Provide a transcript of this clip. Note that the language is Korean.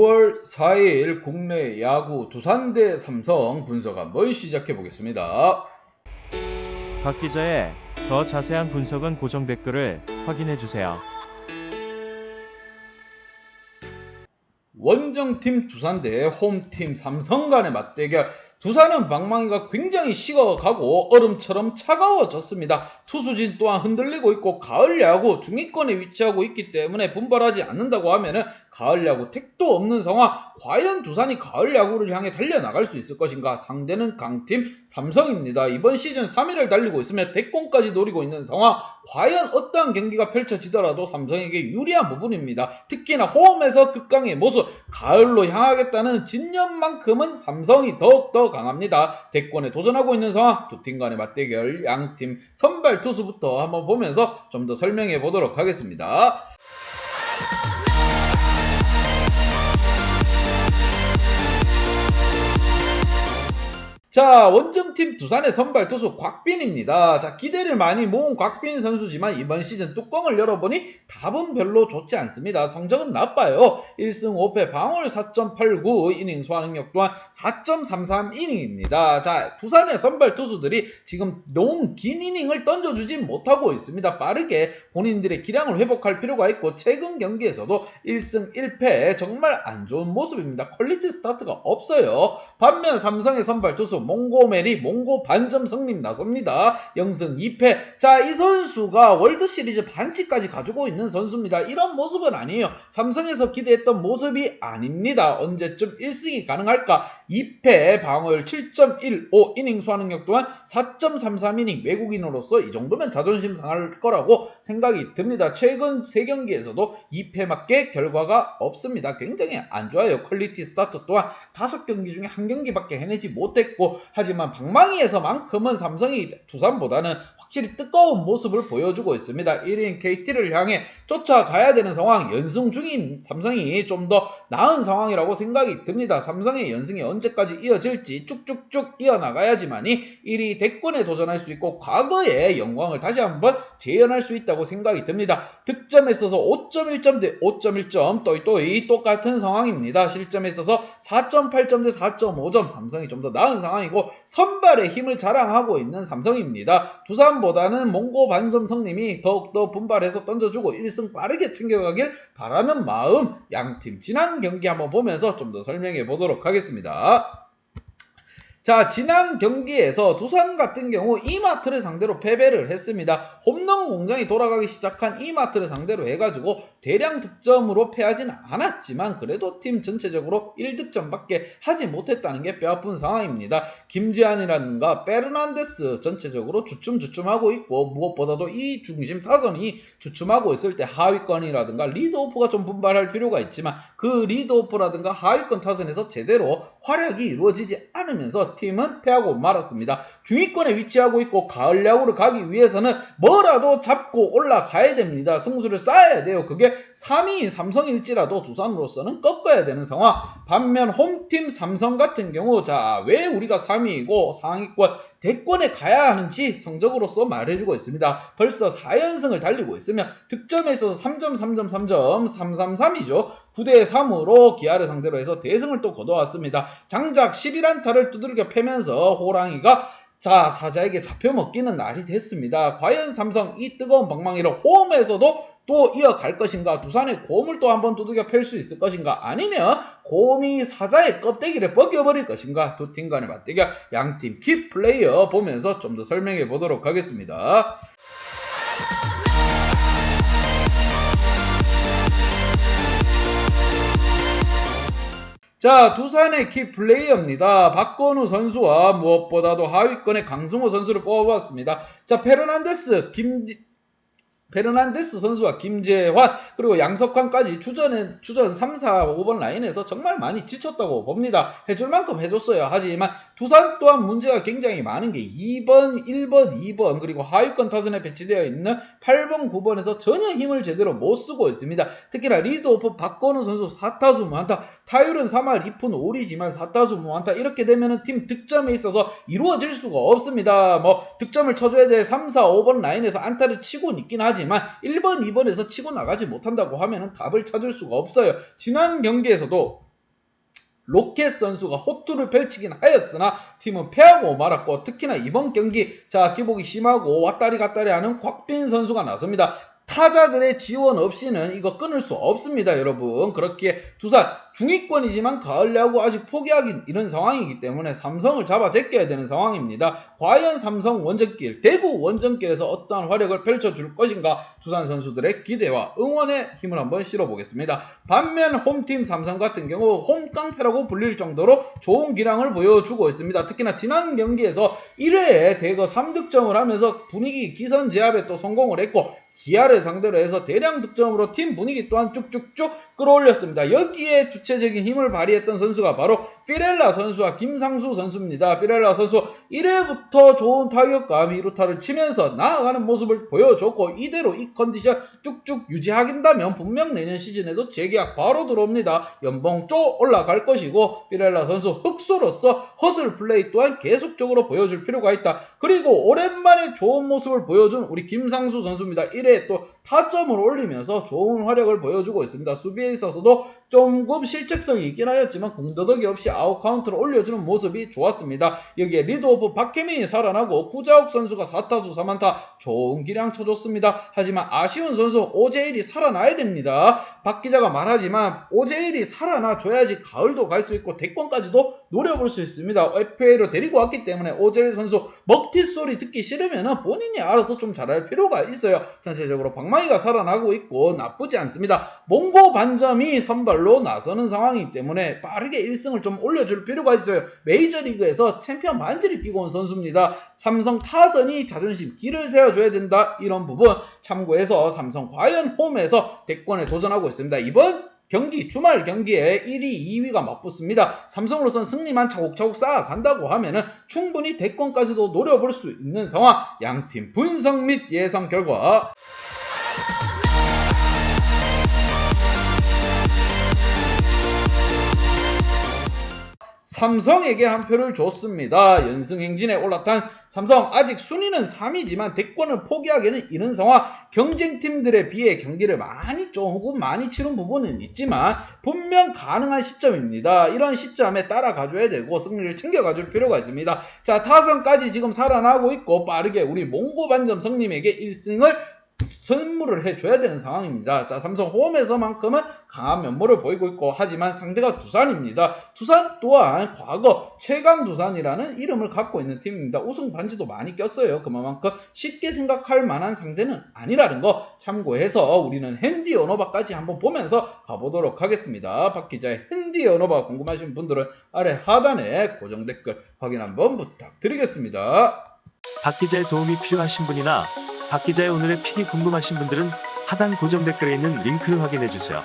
9월 4일 국내 야구 두산 대 삼성 분석 한번 시작해 보겠습니다. 박 기자의 더 자세한 분석은 고정 댓글을 확인해 주세요. 원정팀 두산 대 홈팀 삼성 간의 맞대결. 두산은 방망이가 굉장히 식어가고 얼음처럼 차가워졌습니다. 투수진 또한 흔들리고 있고 가을 야구 중위권에 위치하고 있기 때문에 분발하지 않는다고 하면은 가을 야구 택도 없는 상황. 과연 두산이 가을 야구를 향해 달려나갈 수 있을 것인가? 상대는 강팀 삼성입니다. 이번 시즌 3위를 달리고 있으며 대권까지 노리고 있는 상황. 과연 어떠한 경기가 펼쳐지더라도 삼성에게 유리한 부분입니다. 특히나 홈에서 극강의 모습, 가을로 향하겠다는 진념만큼은 삼성이 더욱더 강합니다. 대권에 도전하고 있는 상황, 두 팀 간의 맞대결, 양팀 선발 투수부터 한번 보면서 좀 더 설명해 보도록 하겠습니다. 자, 원정팀 두산의 선발 투수 곽빈입니다. 자, 기대를 많이 모은 곽빈 선수지만 이번 시즌 뚜껑을 열어보니 답은 별로 좋지 않습니다. 성적은 나빠요. 1승 5패 방울 4.89 이닝 소화 능력 또한 4.33 이닝입니다. 자, 두산의 선발 투수들이 지금 너무 긴 이닝을 던져주지 못하고 있습니다. 빠르게 본인들의 기량을 회복할 필요가 있고 최근 경기에서도 1승 1패 정말 안 좋은 모습입니다. 퀄리티 스타트가 없어요. 반면 삼성의 선발 투수 몽고메리 몽고 반점 승리 나섭니다. 0승 2패. 자, 이 선수가 월드 시리즈 반치까지 가지고 있는 선수입니다. 이런 모습은 아니에요. 삼성에서 기대했던 모습이 아닙니다. 언제쯤 1승이 가능할까? 2패 방어율 7.15 이닝 소화능력 또한 4.33이닝 외국인으로서 이 정도면 자존심 상할 거라고 생각이 듭니다. 최근 3경기에서도 2패밖에 결과가 없습니다. 굉장히 안 좋아요. 퀄리티 스타트 또한 5경기 중에 한 경기밖에 해내지 못했고 하지만 방망이에서만큼은 삼성이 두산보다는 확실히 뜨거운 모습을 보여주고 있습니다. 1인 KT를 향해 쫓아가야 되는 상황 연승 중인 삼성이 좀 더 나은 상황이라고 생각이 듭니다. 삼성의 연승이 언제까지 이어질지 쭉쭉쭉 이어나가야지만이 1위 대권에 도전할 수 있고 과거의 영광을 다시 한번 재현할 수 있다고 생각이 듭니다. 득점에 있어서 5.1점 대 5.1점 또이또이 똑같은 상황입니다. 실점에 있어서 4.8점 대 4.5점 삼성이 좀 더 나은 상황 이고 선발의 힘을 자랑하고 있는 삼성입니다. 두산보다는 몽고 반점 성님이 더욱더 분발해서 던져주고 1승 빠르게 챙겨가길 바라는 마음 양팀 지난 경기 한번 보면서 좀 더 설명해 보도록 하겠습니다. 자, 지난 경기에서 두산 같은 경우 이마트를 상대로 패배를 했습니다. 홈런 공장이 돌아가기 시작한 이마트를 상대로 해가지고 대량 득점으로 패하진 않았지만 그래도 팀 전체적으로 1득점밖에 하지 못했다는 게 뼈아픈 상황입니다. 김지한이라든가 베르난데스 전체적으로 주춤주춤하고 있고 무엇보다도 이 중심 타선이 주춤하고 있을 때 하위권이라든가 리드오프가 좀 분발할 필요가 있지만 그 리드오프라든가 하위권 타선에서 제대로 활약이 이루어지지 않으면서 팀은 패하고 말았습니다. 중위권에 위치하고 있고 가을 야구를 가기 위해서는 뭐라도 잡고 올라가야 됩니다. 승수를 쌓아야 돼요. 그게 3위인 삼성일지라도 두산으로서는 꺾어야 되는 상황. 반면 홈팀 삼성 같은 경우 자 왜 우리가 3위이고 상위권 대권에 가야 하는지 성적으로서 말해주고 있습니다. 벌써 4연승을 달리고 있으며 득점에 있어서 3점, 3점, 3점, 333이죠. 9대 3으로 기아를 상대로 해서 대승을 또 거둬왔습니다. 장작 11안타를 두들겨 패면서 호랑이가 자 사자에게 잡혀먹기는 날이 됐습니다. 과연 삼성 이 뜨거운 방망이를 홈에서도 또 이어갈 것인가 두산의 곰을 또 한번 두들겨 팰수 있을 것인가 아니면 곰이 사자의 껍데기를 벗겨버릴 것인가 두 팀 간의 맞대결 양팀 키 플레이어 보면서 좀 더 설명해 보도록 하겠습니다. 자, 두산의 키 플레이어입니다. 박건우 선수와 무엇보다도 하위권의 강승호 선수를 뽑아봤습니다. 자, 페르난데스, 김, 페르난데스 선수와 김재환 그리고 양석환까지 주전은 주전 3, 4, 5번 라인에서 정말 많이 지쳤다고 봅니다. 해줄 만큼 해줬어요. 하지만 두산 또한 문제가 굉장히 많은 게 2번, 1번, 2번 그리고 하위권 타선에 배치되어 있는 8번, 9번에서 전혀 힘을 제대로 못 쓰고 있습니다. 특히나 리드오프 박건우 선수 4타수 무안타 타율은 3할 2푼 5리지만 4타수 무안타 이렇게 되면은 팀 득점에 있어서 이루어질 수가 없습니다. 뭐 득점을 쳐줘야 될 3, 4, 5번 라인에서 안타를 치고 있긴 하지 하지만 1번, 2번에서 치고 나가지 못한다고 하면 답을 찾을 수가 없어요. 지난 경기에서도 로켓 선수가 호투를 펼치긴 하였으나 팀은 패하고 말았고 특히나 이번 경기 자 기복이 심하고 왔다리 갔다리 하는 곽빈 선수가 나섭니다. 타자들의 지원 없이는 이거 끊을 수 없습니다, 여러분. 그렇기에 두산 중위권이지만 가을 야구 아직 포기하기 이런 상황이기 때문에 삼성을 잡아 제껴야 되는 상황입니다. 과연 삼성 원정길, 대구 원정길에서 어떠한 활약을 펼쳐줄 것인가 두산 선수들의 기대와 응원의 힘을 한번 실어보겠습니다. 반면 홈팀 삼성 같은 경우 홈깡패라고 불릴 정도로 좋은 기량을 보여주고 있습니다. 특히나 지난 경기에서 1회에 대거 3득점을 하면서 분위기 기선 제압에 또 성공을 했고 기아를 상대로 해서 대량 득점으로 팀 분위기 또한 쭉쭉쭉 끌어올렸습니다. 여기에 주체적인 힘을 발휘했던 선수가 바로 피렐라 선수와 김상수 선수입니다. 피렐라 선수 1회부터 좋은 타격감 2루타를 치면서 나아가는 모습을 보여줬고 이대로 이 컨디션 쭉쭉 유지하긴다면 분명 내년 시즌에도 재계약 바로 들어옵니다. 연봉 쪽 올라갈 것이고 피렐라 선수 흑수로서 허슬 플레이 또한 계속적으로 보여줄 필요가 있다. 그리고 오랜만에 좋은 모습을 보여준 우리 김상수 선수입니다. 1회 에 또 타점을 올리면서 좋은 활약을 보여주고 있습니다. 수비에 있어서도 조금 실책성이 있긴 하였지만 공더덕이 없이 아웃 카운트를 올려주는 모습이 좋았습니다. 여기에 리드오프 박혜민이 살아나고 구자욱 선수가 4타수 3안타 좋은 기량 쳐줬습니다. 하지만 아쉬운 선수 오재일이 살아나야 됩니다. 박 기자가 말하지만 오재일이 살아나 줘야지 가을도 갈 수 있고 대권까지도 노려볼 수 있습니다. FA로 데리고 왔기 때문에 오재일 선수 먹튀 소리 듣기 싫으면 본인이 알아서 좀 잘할 필요가 있어요. 전체적으로 방망이가 살아나고 있고 나쁘지 않습니다. 몽고 반점이 선발로 나서는 상황이기 때문에 빠르게 1승을 좀 올려줄 필요가 있어요. 메이저리그에서 챔피언 반지를 끼고 온 선수입니다. 삼성 타선이 자존심 길을 세워줘야 된다 이런 부분 참고해서 삼성 과연 홈에서 대권에 도전하고 있습니다. 이번 경기 주말 경기에 1위, 2위가 맞붙습니다. 삼성으로선 승리만 차곡차곡 쌓아간다고 하면은 충분히 대권까지도 노려볼 수 있는 상황. 양팀 분석 및 예상 결과 삼성에게 한 표를 줬습니다. 연승 행진에 올라탄 삼성 아직 순위는 3위지만 대권을 포기하기는 이른 상황 경쟁팀들에 비해 경기를 많이 조금 많이 치른 부분은 있지만 분명 가능한 시점입니다. 이런 시점에 따라가줘야 되고 승리를 챙겨가줄 필요가 있습니다. 자 타선까지 지금 살아나고 있고 빠르게 우리 몽고 반점 성님에게 1승을 선물을 해줘야 되는 상황입니다. 자, 삼성 홈에서만큼은 강한 면모를 보이고 있고, 하지만 상대가 두산입니다. 두산 또한 과거 최강 두산이라는 이름을 갖고 있는 팀입니다. 우승 반지도 많이 꼈어요. 그만큼 쉽게 생각할 만한 상대는 아니라는 거 참고해서 우리는 핸디 언어바까지 한번 보면서 가보도록 하겠습니다. 박 기자의 핸디 언어바 궁금하신 분들은 아래 하단에 고정 댓글 확인 한번 부탁드리겠습니다. 박 기자의 도움이 필요하신 분이나 박 기자의 오늘의 픽이 궁금하신 분들은 하단 고정 댓글에 있는 링크를 확인해 주세요.